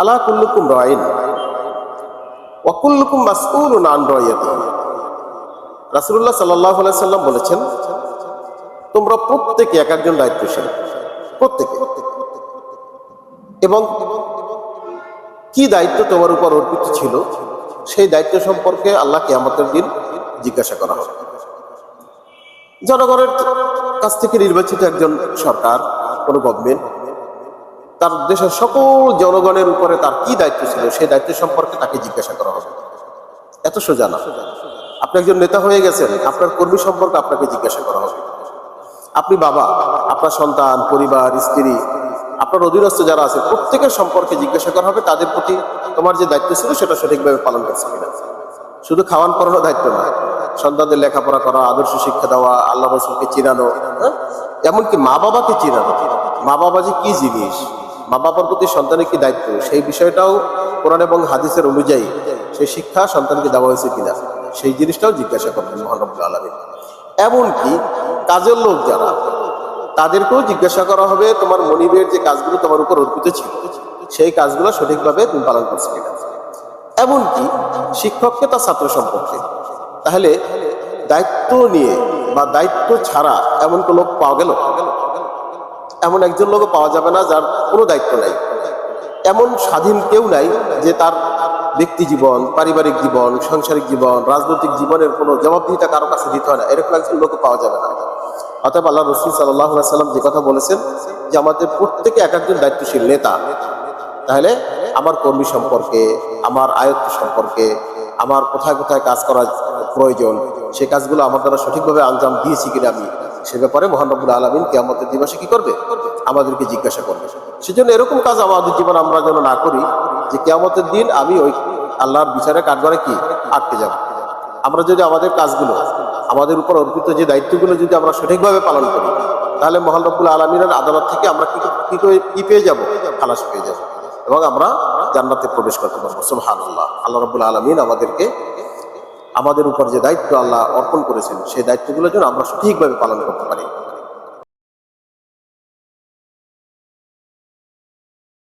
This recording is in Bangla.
আলা কুল্লুকুম রাইন। ওয়াকুল্লুকুম মাসউলুন আন রাইয়াতিহি রাসূলুল্লাহ সাল্লাল্লাহু আলাইহি সাল্লাম বলেছেন, তোমরা প্রত্যেকে এক একজন দায়িত্বশীল। প্রত্যেকে। এবং কি দায়িত্ব তোমার উপর অর্পিত ছিল, সেই দায়িত্ব সম্পর্কে আল্লাহ কিয়ামতের দিন জিজ্ঞাসা করা হবে। জনগণের কাছ থেকে নির্বাচিত একজন সরকার, কোনো গভর্নমেন্ট তার দেশের সকল জনগণের উপরে তার কি দায়িত্ব ছিল? সেই দায়িত্ব সম্পর্কে তাকে জিজ্ঞাসা করা হবে। এত সোজা না। আপনি একজন নেতা হয়ে গেছেন, আপনার কর্মী সম্পর্কে আপনাকে জিজ্ঞাসা করা হবে। আপনি বাবা, আপনার সন্তান, পরিবার, স্ত্রী, আপনার অধীনস্থ যারা আছে, প্রত্যেকের সম্পর্কে জিজ্ঞাসা করা হবে। তাদের প্রতি তোমার যে দায়িত্ব ছিল, সেটা সঠিকভাবে পালন করছে কিনা? শুধু খাওয়ান পড়ানো দায়িত্ব না, সন্তানদের লেখাপড়া করা, আদর্শ শিক্ষা দেওয়া, আল্লাহ রসুলকে চিনানো হ্যাঁ? এমনকি মা বাবাকে চিনানো। মা বাবা যে কি জিনিস? বাবার প্রতি সন্তানের কি দায়িত্ব? সেই বিষয়টাও কোরআন এবং হাদিসের অনুযায়ী সেই শিক্ষা সন্তানকে দেওয়া হয়েছে কিনা? সেই জিনিসটাও জিজ্ঞাসা করবেন মহানবুল আলমী এমনকি কাজের লোক যারা, তাদেরকেও জিজ্ঞাসা করা হবে তোমার মনিবের যে কাজগুলো তোমার উপর অর্পিত ছিল, সেই কাজগুলো সঠিকভাবে তুমি পালন করছ কিনা? এমনকি শিক্ষককে তার ছাত্র সম্পর্কে। তাহলে দায়িত্ব নিয়ে বা দায়িত্ব ছাড়া এমন কোন লোক পাওয়া গেল? এমন একজন লোক পাওয়া যাবে না যার কোনো দায়িত্ব নাই। এমন স্বাধীন কেউ নাই যে তার ব্যক্তি জীবন, পারিবারিক জীবন, সাংসারিক জীবন, রাজনৈতিক জীবনের কোনো জবাবদিহিতা কারও কাছে দিতে হয় না। এরকম একজন লোক পাওয়া যাবে না। অতএব আল্লাহ রসুল সাল্লাহ সাল্লাম যে কথা বলেছেন যে আমাদের প্রত্যেকে এক একজন দায়িত্বশীল নেতা, তাহলে আমার কর্মী সম্পর্কে, আমার আয়ত্ত সম্পর্কে, আমার কোথায় কোথায় কাজ করা প্রয়োজন, সে কাজগুলো আমার দ্বারা সঠিকভাবে আঞ্জাম দিয়েছি কিনা আমি সে ব্যাপারে মহানবুল আলমিন কেয়ামতের দিবসে কি করবে? আমাদেরকে জিজ্ঞাসা করবে। সেজন্য এরকম কাজ আমাদের জীবন আমরা যেন না করি যে কেয়ামতের দিন আমি ওই আল্লাহর বিচারে কাঠগড়ে কি? আটকে যাব। আমরা যদি আমাদের কাজগুলো, আমাদের উপর অর্পিত যে দায়িত্বগুলো যদি আমরা সঠিকভাবে পালন করি, তাহলে মহান রব্বুল আলমিনের আদালত থেকে আমরা কি কি করে, কি পেয়ে যাব? খালাস পেয়ে যাব। এবং আমরা জান্নাতে প্রবেশ করতে পারব। সুবহান আল্লাহ আল্লাহ রব্বুল আলমিন আমাদেরকে আমাদের উপর যে দায়িত্ব আল্লাহ অর্পণ করেছেন, সেই দায়িত্বগুলোর জন্য আমরা সঠিকভাবে পালন করতে পারি।